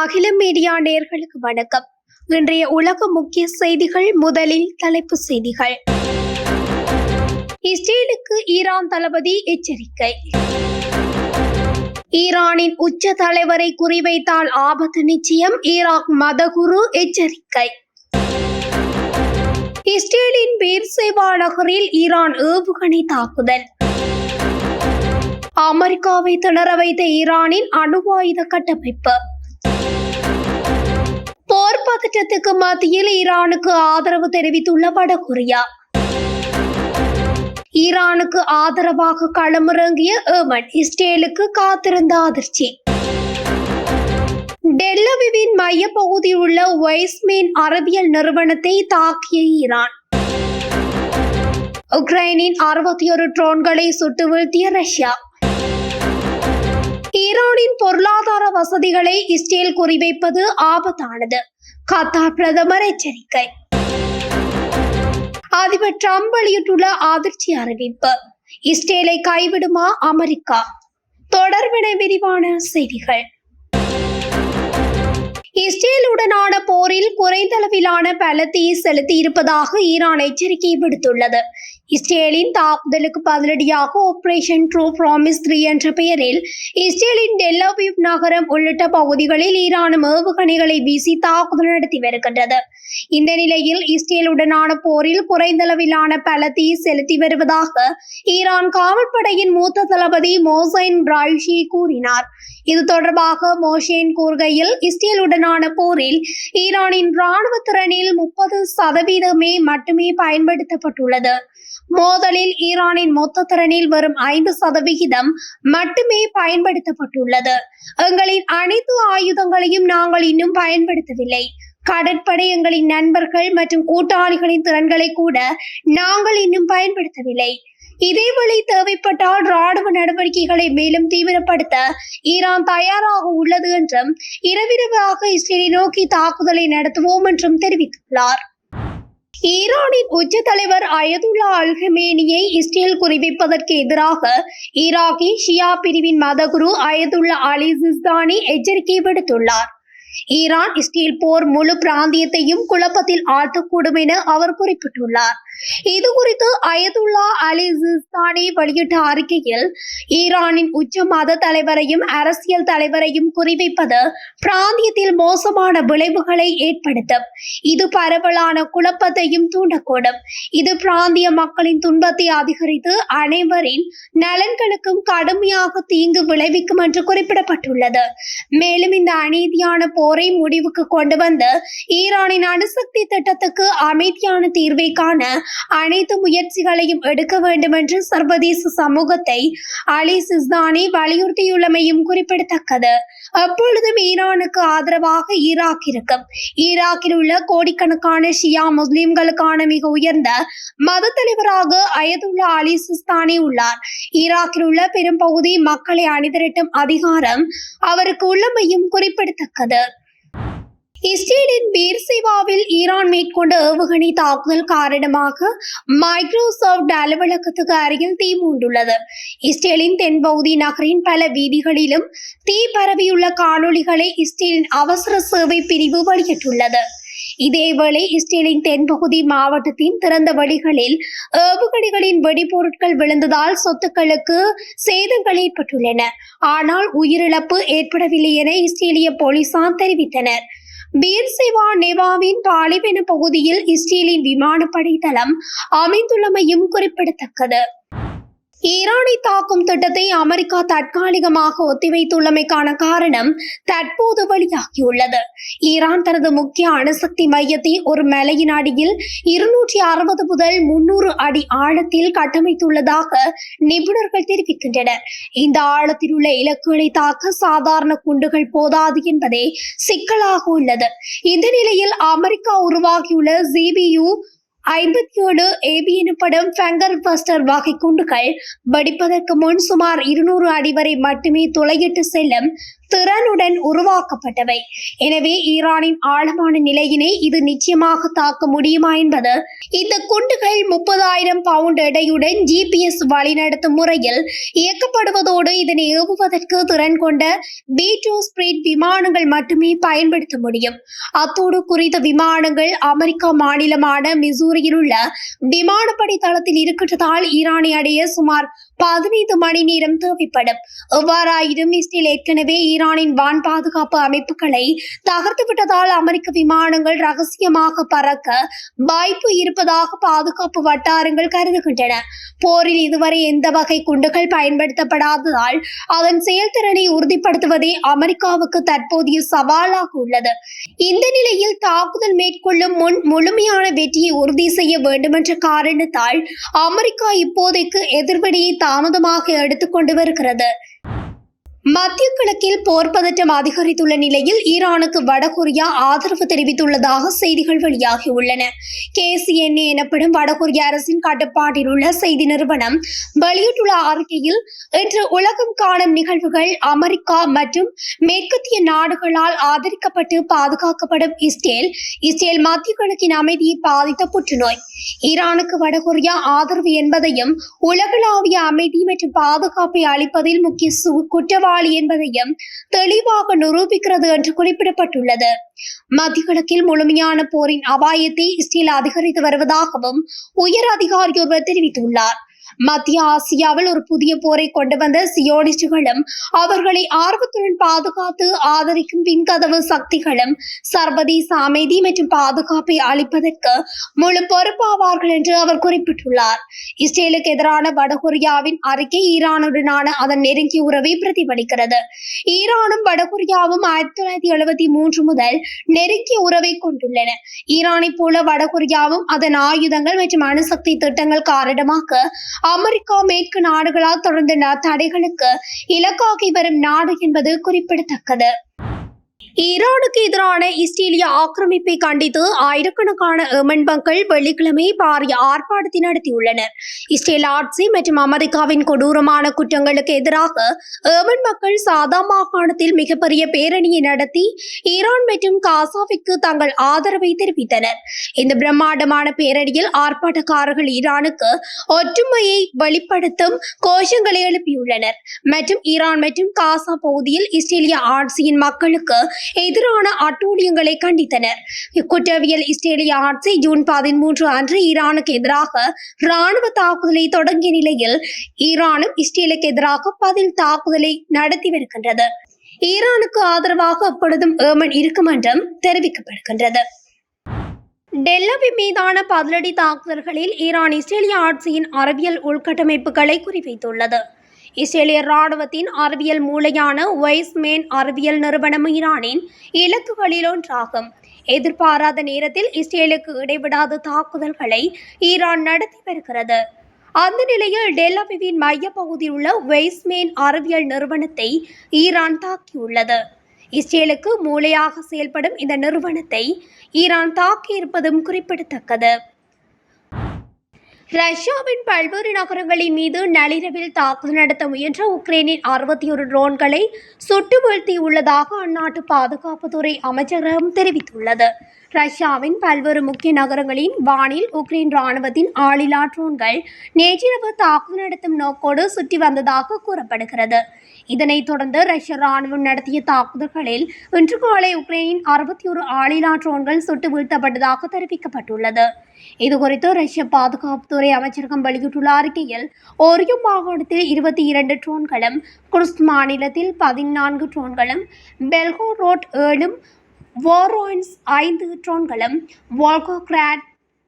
அகில மீடியா நேர்களுக்கு வணக்கம். இன்றைய உலக முக்கிய செய்திகள் முதலில் தலைப்பு செய்திகள். இஸ்ரேலுக்கு ஈரான் தளபதி எச்சரிக்கை. ஈரானின் உச்ச தலைவரை குறிவைத்தால் ஆபத்து நிச்சயம் ஈராக் மதகுரு எச்சரிக்கை. இஸ்ரேலின் பேர்சேவா நகரில் ஈரான் ஏவுகணை தாக்குதல். அமெரிக்காவை திணற வைத்த ஈரானின் அணுவாயுத கட்டமைப்பு. போர் பதற்றத்துக்கு மத்தியில் ஈரானுக்கு ஆதரவு தெரிவித்துள்ள வடகொரியா. ஈரானுக்கு ஆதரவாக களமிறங்கிய ஏமன் இஸ்ரேலுக்கு காத்திருந்த அதிர்ச்சி. டெல்லவிவின் மைய பகுதியில் உள்ள வைஸ்மேன் அறிவியல் நிறுவனத்தை தாக்கிய ஈரான். உக்ரைனின் அறுபத்தி ஒரு ட்ரோன்களை சுட்டு வீழ்த்திய ரஷ்யா. ஈரான் நாட்டின் பொருளாதார வசதிகளை இஸ்ரேல் குறிவைப்பது ஆபத்தானது. கத்தார் பிரதமர் எச்சரிக்கை. அதிபர் டிரம்ப் வெளியிட்டுள்ள அதிர்ச்சி அறிவிப்பு. இஸ்ரேலை கைவிடுமா அமெரிக்கா? தொடர்பின விரிவான செய்திகள். இஸ்ரேலுடனான போரில் குறைந்தளவிலான பலத்தை செலுத்தி இருப்பதாக ஈரான் எச்சரிக்கை விடுத்துள்ளது. இஸ்ரேலின் தாக்குதலுக்கு பதிலடியாக ஆபரேஷன் ட்ரூ ப்ராமிஸ் த்ரீ என்ற பெயரில் இஸ்ரேலின் டெல்லவிவ் நகரம் உள்ளிட்ட பகுதிகளில் ஈரானும் ஏவுகணைகளை வீசி தாக்குதல் நடத்தி வருகின்றது. இந்த நிலையில் இஸ்ரேலுடனான போரில் குறைந்தளவிலான பலத்தை செலுத்தி வருவதாக ஈரான் காவல்படையின் மூத்த தளபதி மோசைன் ராய்ஷி கூறினார். இது தொடர்பாக மோஷேன் கூறுகையில் இஸ்ரேலுடனான போரில் ஈரானின் ராணுவ திறனில் முப்பது சதவீதமே மட்டுமே பயன்படுத்தப்பட்டுள்ளது. மோதலில் ஈரானின் மொத்த திறனில் வரும் ஐந்து சதவிகிதம் மட்டுமே பயன்படுத்தப்பட்டுள்ளது. எங்களின் அனைத்து ஆயுதங்களையும் நாங்கள் இன்னும் பயன்படுத்தவில்லை. கடற்படை எங்களின் நண்பர்கள் மற்றும் கூட்டாளிகளின் திறன்களை கூட நாங்கள் இன்னும் பயன்படுத்தவில்லை. இதேவேளை தேவைப்பட்டால் ராணுவ நடவடிக்கைகளை மேலும் தீவிரப்படுத்த ஈரான் தயாராக உள்ளது என்றும் இரவிரவாக இஸ்ரேலை நோக்கி தாக்குதலை நடத்துவோம் என்றும் தெரிவித்துள்ளார். ஈரானின் உச்ச தலைவர் அயதுல்லா அல்ஹமேனியை இஸ்ரேல் குறிவிப்பதற்கு எதிராக ஈராக்கி ஷியா பிரிவின் மதகுரு அயதுல்லா அலி சிஸ்தானி எச்சரிக்கை விடுத்துள்ளார். ஈரான் இஸ்ரேல் போர் முழு பிராந்தியத்தையும் குழப்பத்தில் ஆழ்த்தக்கூடும் என அவர் குறிப்பிட்டுள்ளார். இது குறித்து அயதுல்லா அலி சிஸ்தானி வெளியிட்ட அறிக்கையில் ஈரானின் உச்ச மத தலைவரையும் அரசியல் தலைவரையும் குறிவைப்பது பிராந்தியத்தில் மோசமான விளைவுகளை ஏற்படுத்தும். இது பரவலான குழப்பத்தையும் தூண்டக்கூடும். இது பிராந்திய மக்களின் துன்பத்தை அதிகரித்து அனைவரின் நலன்களுக்கும் கடுமையாக தீங்கு விளைவிக்கும் என்று குறிப்பிடப்பட்டுள்ளது. மேலும் இந்த அநீதியான போரை முடிவுக்கு கொண்டு வந்து ஈரானின் அணுசக்தி திட்டத்துக்கு அமைதியான தீர்வை காண அனைத்து முயற்சிகளையும் எடுக்க வேண்டும் என்று சர்வதேச சமூகத்தை அலி சிஸ்தானி வலியுறுத்தியுள்ளமையும் குறிப்பிடத்தக்கது. அப்பொழுதும் ஈரானுக்கு ஆதரவாக ஈராக் இருக்கும். ஈராக்கில் உள்ள கோடிக்கணக்கான ஷியா முஸ்லிம்களுக்கான மிக உயர்ந்த மத தலைவராக அயதுல்லா அலி சிஸ்தானி உள்ளார். ஈராக்கில் உள்ள பெரும்பகுதி மக்களை அணிதிரட்டும் அதிகாரம் அவருக்கு உள்ளமையும் குறிப்பிடத்தக்கது. இஸ்ரேலின் பீர்சேவாவில் ஈரான் மேற்கொண்ட ஏவுகணை தாக்குதல் காரணமாக மைக்ரோசாப்ட் அலுவலகத்துக்கு அருகில் தீ மூண்டுள்ளது. இஸ்ரேலின் தென்பகுதி நகரின் பல வீதிகளிலும் தீ பரவியுள்ள காணொளிகளை இஸ்ரேலின் அவசர சேவை பிரிவு வெளியிட்டுள்ளது. இதேவேளை இஸ்ரேலின் தென்பகுதி மாவட்டத்தின் திறந்த வழிகளில் ஏவுகணைகளின் வெடிபொருட்கள் விழுந்ததால் சொத்துக்களுக்கு சேதங்கள் ஏற்பட்டுள்ளன. ஆனால் உயிரிழப்பு ஏற்படவில்லை என இஸ்ரேலிய போலீசார் தெரிவித்தனர். பீர்சிவா நெவாவின் பாலைவன பகுதியில் இஸ்ரேலின் விமானப்படை தளம் அமைந்துள்ளமையும் குறிப்பிடத்தக்கது. ஈரானை தாக்கும் திட்டத்தை அமெரிக்கா தற்காலிகமாக ஒத்திவைத்துள்ளமைக்கான காரணம் தற்போது வெளியாகியுள்ளது. ஈரான் தனது முக்கிய அணுசக்தி மையத்தை ஒரு மலையின் அடியில் இருநூற்றி அறுபது முதல் முன்னூறு அடி ஆழத்தில் கட்டமைத்துள்ளதாக நிபுணர்கள் தெரிவிக்கின்றனர். இந்த ஆழத்தில் உள்ள இலக்குகளை தாக்க சாதாரண குண்டுகள் போதாது என்பதே சிக்கலாக உள்ளது. இந்த நிலையில் அமெரிக்கா உருவாகியுள்ள ஜிபியு ஐம்பத்தியோடு ஏபி எனப்படும் ஃபெங்கர் பஸ்டர் வகை குண்டுகள் வெடிப்பதற்கு முன் சுமார் இருநூறு அடி வரை மட்டுமே துளையிட்டு செல்லும் திறனுடன் உருவாக்கப்பட்டவை. எனவே ஈரானின் ஆழமான நிலையினை இது நிச்சயமாக தாக்க முடியுமா என்பது இந்த குண்டுகள் முப்பதாயிரம் பவுண்ட் எடையுடன் ஜிபிஎஸ் வழிநடத்தும் முறையில் இயக்கப்படுவதோடு இதனை ஏவுவதற்கு திறன் கொண்ட பி டூ ஸ்பிரிட் விமானங்கள் மட்டுமே பயன்படுத்த முடியும். அத்தோடு குறித்த விமானங்கள் அமெரிக்கா மாநிலமான மிசூரியில் உள்ள விமானப்படை தளத்தில் இருக்கின்றதால் ஈரானை அடைய சுமார் பதினைந்து மணி நேரம் தேவைப்படும். எவ்வாறாயினும் இஸ்ரேல் ஏற்கனவே ஈரானின் வான் பாதுகாப்பு அமைப்புகளை தகர்த்து விட்டதால் அமெரிக்க விமானங்கள் ரகசியமாக பறக்க வாய்ப்பு இருப்பதாக பாதுகாப்பு வட்டாரங்கள் கருதுகின்றன. போரில் இதுவரை எந்த வகை குண்டுகள் பயன்படுத்தப்படாததால் அதன் செயல்திறனை உறுதிப்படுத்துவதே அமெரிக்காவுக்கு தற்போதைய சவாலாக உள்ளது. இந்த நிலையில் தாக்குதல் மேற்கொள்ளும் முன் முழுமையான வெற்றியை உறுதி செய்ய வேண்டுமென்ற காரணத்தால் அமெரிக்கா இப்போதைக்கு எதிர்வினையை தாமதமாக எடுத்துக்கொண்டு வருகிறது. மத்திய கிழக்கில் போர் பதற்றம் அதிகரித்துள்ள நிலையில் ஈரானுக்கு வடகொரியா ஆதரவு தெரிவித்துள்ளதாக செய்திகள் வெளியாகியுள்ளன. கேசிஎன்ஏ எனப்படும் வடகொரிய அரசின் கட்டுப்பாட்டில் உள்ள செய்தி நிறுவனம் வெளியிட்டுள்ள அறிக்கையில் இன்று உலகம் காணும் நிகழ்வுகள் அமெரிக்கா மற்றும் மேற்கத்திய நாடுகளால் ஆதரிக்கப்பட்டு பாதுகாக்கப்படும் இஸ்ரேல் இஸ்ரேல் மத்திய கிழக்கின் அமைதியை பாதித்த புற்றுநோய். ஈரானுக்கு வடகொரியா ஆதரவு என்பதையும் உலகளாவிய அமைதி மற்றும் பாதுகாப்பை அளிப்பதில் முக்கிய சு- போராளி என்பதையும் தெளிவாக நிரூபிக்கிறது என்று குறிப்பிடப்பட்டுள்ளது. மத்திய கிழக்கில் முழுமையான போரின் அபாயத்தை இஸ்ரேல் அதிகரித்து வருவதாகவும் உயர் அதிகாரி ஒருவர் தெரிவித்துள்ளார். மத்திய ஆசியாவில் ஒரு புதிய போரை கொண்டு வந்த சியோனிஸ்டுகளும் அவர்களை ஆர்வத்துடன் பாதுகாத்து ஆதரிக்கும் பின்கதவு சக்திகளும் சர்வதேச அமைதி மற்றும் பாதுகாப்பை அளிப்பதற்கு முழு பொறுப்பாவார்கள் என்று அவர் குறிப்பிட்டுள்ளார். இஸ்ரேலுக்கு எதிரான வடகொரியாவின் அறிக்கை ஈரானுடனான அதன் நெருங்கிய உறவை பிரதிபலிக்கிறது. ஈரானும் வடகொரியாவும் ஆயிரத்தி தொள்ளாயிரத்தி எழுபத்தி மூன்று முதல் நெருங்கிய உறவை கொண்டுள்ளன. ஈரானைப் போல வடகொரியாவும் அதன் ஆயுதங்கள் மற்றும் அணுசக்தி திட்டங்கள் காரணமாக அமெரிக்கா மேற்கு நாடுகளால் தொடர்ந்த தடைகளுக்கு இலக்காகி வரும் நாடு என்பது குறிப்பிடத்தக்கது. ஈரானுக்கு எதிரான இஸ்ரேலிய ஆக்கிரமிப்பை கண்டித்து ஆயிரக்கணக்கான எமன் மக்கள் வெள்ளிக்கிழமை பாரிய ஆர்ப்பாட்டத்தை நடத்தியுள்ளனர். இஸ்ரேல் ஆட்சி மற்றும் அமெரிக்காவின் கொடூரமான குற்றங்களுக்கு எதிராக ஏமன் மக்கள் சாதா மாகாணத்தில் மிகப்பெரிய பேரணியை நடத்தி ஈரான் மற்றும் காசாவிற்கு தங்கள் ஆதரவை தெரிவித்தனர். இந்த பிரம்மாண்டமான பேரணியில் ஆர்ப்பாட்டக்காரர்கள் ஈரானுக்கு ஒற்றுமையை வெளிப்படுத்தும் கோஷங்களை எழுப்பியுள்ளனர். மற்றும் ஈரான் மற்றும் காசா பகுதியில் இஸ்ரேலிய ஆட்சியின் மக்களுக்கு எதிரான அட்டூழியங்களை கண்டித்தனர். குற்றவியல் இஸ்ரேலிய ஆட்சி ஜூன் பதிமூன்று அன்று ஈரானுக்கு எதிராக ராணுவ தாக்குதலை தொடங்கிய நிலையில் ஈரானும் இஸ்ரேலுக்கு எதிராக பதில் தாக்குதலை நடத்தி வருகின்றது. ஈரானுக்கு ஆதரவாக அப்பொழுதும் ஏமன் இருக்கும் என்றும் தெரிவிக்கப்படுகின்றது. டெல்லவி மீதான பதிலடி தாக்குதல்களில் ஈரான் இஸ்ரேலிய ஆட்சியின் அறிவியல் உள்கட்டமைப்புகளை குறிவைத்துள்ளது. இஸ்ரேலிய ராணுவத்தின் அறிவியல் மூளையான வைஸ்மேன் அறிவியல் நிறுவனம் ஈரானின் இலக்குகளில் ஒன்றாகும். எதிர்பாராத நேரத்தில் இஸ்ரேலுக்கு இடைவிடாத தாக்குதல்களை ஈரான் நடத்தி வருகிறது. அந்த நிலையில் டெல்லவிவின் மையப்பகுதியில் உள்ள வெய்ஸ்மேன் அறிவியல் நிறுவனத்தை ஈரான் தாக்கியுள்ளது. இஸ்ரேலுக்கு மூளையாக செயல்படும் இந்த நிறுவனத்தை ஈரான் தாக்கியிருப்பதும் குறிப்பிடத்தக்கது. ரஷ்யாவின் பல்வேறு நகரங்களின் மீது நள்ளிரவில் தாக்குதல் நடத்த முயன்ற உக்ரைனின் அறுபத்தி ஒரு ட்ரோன்களை சுட்டு வீழ்த்தியுள்ளதாக அந்நாட்டு பாதுகாப்புத்துறை அமைச்சகம் தெரிவித்துள்ளது. ரஷ்யாவின் பல்வேறு முக்கிய நகரங்களின் வானில் உக்ரைன் ராணுவத்தின் ஆளில்லா ட்ரோன்கள் நேற்றிரவு தாக்குதல் நடத்தும் நோக்கோடு சுற்றி வந்ததாக கூறப்படுகிறது. இதனைத் தொடர்ந்து ரஷ்ய ராணுவம் நடத்திய தாக்குதல்களில் இன்று காலை உக்ரைனின் அறுபத்தி ஒரு ஆளில்லா ட்ரோன்கள் சுட்டு வீழ்த்தப்பட்டதாக தெரிவிக்கப்பட்டுள்ளது. இதுகுறித்து ரஷ்ய பாதுகாப்புத்துறை அமைச்சரகம் வெளியிட்டுள்ள அறிக்கையில் ஓரியோ மாகாணத்தில் இருபத்தி இரண்டு ட்ரோன்களும் குர்ஸ்க் மாநிலத்தில் பதினான்கு ட்ரோன்களும் பெல்கோரோட் ஏழும் வாரோயின்ஸ் ஐந்து ட்ரோன்களும் வால்கோகிராட்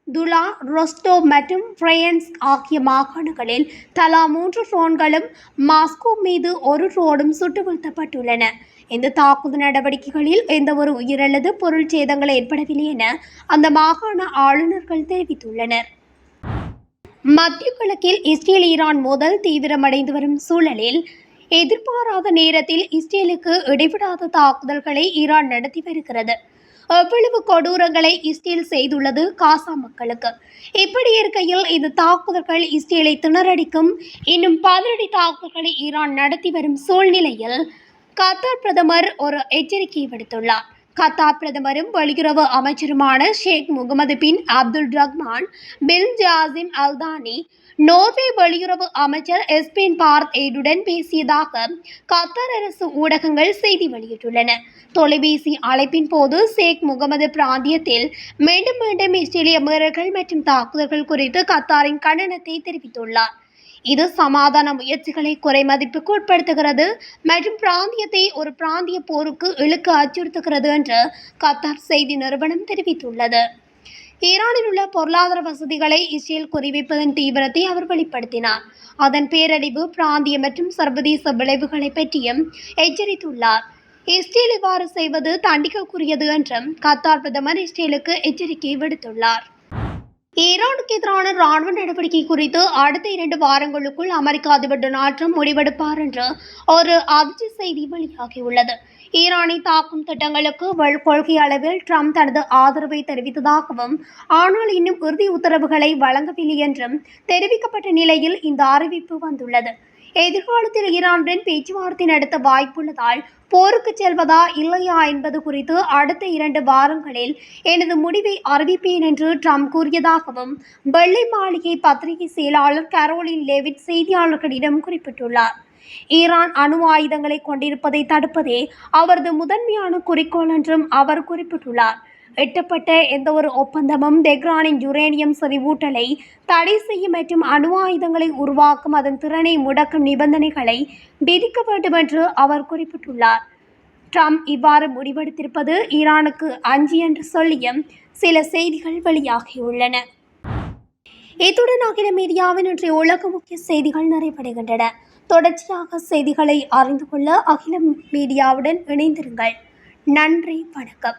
துலா ரொஸ்டோ மற்றும் பிரெயன்ஸ் ஆகிய மாகாணங்களில் தலா மூன்று ட்ரோன்களும் மாஸ்கோ மீது ஒரு ட்ரோனும் சுட்டு வீழ்த்தப்பட்டுள்ளன இந்த தாக்குதல் நடவடிக்கைகளில் எந்தவொரு உயிர் அல்லது பொருள் சேதங்கள் ஏற்படவில்லை என அந்த மாகாண ஆளுநர்கள் தெரிவித்துள்ளனர். மத்திய கிழக்கில் இஸ்ரேல் ஈரான் மோதல் தீவிரமடைந்து வரும் சூழலில் எதிர்பாராத நேரத்தில் இஸ்ரேலுக்கு இடைவிடாத தாக்குதல்களை ஈரான் நடத்தி வருகிறது. எவ்வளவு கொடூரங்களை இஸ்ரேல் செய்துள்ளது காசா மக்களுக்கு. இப்படி இருக்கையில் இந்த தாக்குதல்கள் இஸ்ரேலை திணறடிக்கும்? இன்னும் பதிலடி தாக்குதல்களை ஈரான் நடத்தி வரும் சூழ்நிலையில் கத்தார் பிரதமர் ஒரு எச்சரிக்கை விடுத்துள்ளார். கத்தார் பிரதமரும் வெளியுறவு அமைச்சருமான Sheikh Mohammed bin Abdul Rahman bin Jassim Al Thani Norway வெளியுறவு அமைச்சர் எஸ்பின் பார்த் எய்டுடன் பேசியதாக கத்தார் அரசு ஊடகங்கள் செய்தி வெளியிட்டுள்ளன. தொலைபேசி அழைப்பின் போது ஷேக் முகமது பிராந்தியத்தில் மீண்டும் மீண்டும் இஸ்ரேலிய மீறல்கள் மற்றும் தாக்குதல்கள் குறித்து கத்தாரின் கண்டனத்தை தெரிவித்துள்ளார். இது சமாதான முயற்சிகளை குறைமதிப்புக்கு உட்படுத்துகிறது மற்றும் பிராந்தியத்தை ஒரு பிராந்திய போருக்கு இழுக்க அச்சுறுத்துகிறது என்று கத்தார் செய்தி நிறுவனம் தெரிவித்துள்ளது. ஈரானில் உள்ள பொருளாதார வசதிகளை இஸ்ரேல் குறிவைப்பதன் தீவிரத்தை அவர் வெளிப்படுத்தினார். அதன் பேரழிவு பிராந்திய மற்றும் சர்வதேச விளைவுகளை பற்றியும் எச்சரித்துள்ளார். இஸ்ரேல் இவ்வாறு செய்வது தண்டிக்கக்கூடியது என்றும் கத்தார் பிரதமர் இஸ்ரேலுக்கு எச்சரிக்கை விடுத்துள்ளார். ஈரானுக்கு எதிரான ராணுவ நடவடிக்கை குறித்து அடுத்த இரண்டு வாரங்களுக்குள் அமெரிக்க அதிபர் டொனால்ட் ட்ரம்ப் முடிவெடுப்பார் என்று ஒரு அதிர்ச்சி செய்தி வெளியாகியுள்ளது. ஈரானை தாக்கும் திட்டங்களுக்கு கொள்கை அளவில் ட்ரம்ப் தனது ஆதரவை தெரிவித்ததாகவும் ஆனால் இன்னும் இறுதி உத்தரவுகளை வழங்கவில்லை என்றும் தெரிவிக்கப்பட்ட நிலையில் இந்த அறிவிப்பு வந்துள்ளது. எதிர்காலத்தில் ஈரானுடன் பேச்சுவார்த்தை நடத்த வாய்ப்புள்ளதால் போருக்கு செல்வதா இல்லையா என்பது குறித்து அடுத்த இரண்டு வாரங்களில் எனது முடிவை அறிவிப்பேன் என்று ட்ரம்ப் கூறியதாகவும் வெள்ளை மாளிகை பத்திரிகை செயலாளர் கரோலின் லெவிட் செய்தியாளர்களிடம் குறிப்பிட்டுள்ளார். ஈரான் அணு ஆயுதங்களை கொண்டிருப்பதை தடுப்பதே அவரது முதன்மையான குறிக்கோள் என்றும் அவர் குறிப்பிட்டுள்ளார். எட்டப்பட்ட எந்தவொரு ஒப்பந்தமும் தெஹ்ரானின் யுரேனியம் செறிவூட்டலை தடை செய்யும் மற்றும் அணு ஆயுதங்களை உருவாக்கும் அதன் திறனை முடக்கும் நிபந்தனைகளை விதிக்க வேண்டும் என்று அவர் குறிப்பிட்டுள்ளார். ட்ரம்ப் இவ்வாறு முடிவெடுத்திருப்பது ஈரானுக்கு அஞ்சு என்று சொல்லியும் சில செய்திகள் வெளியாகியுள்ளன. இத்துடன் அகில மீடியாவின் இன்றைய உலக முக்கிய செய்திகள் நிறைவடைகின்றன. தொடர்ச்சியாக செய்திகளை அறிந்து கொள்ள அகில மீடியாவுடன் இணைந்திருங்கள். நன்றி வணக்கம்.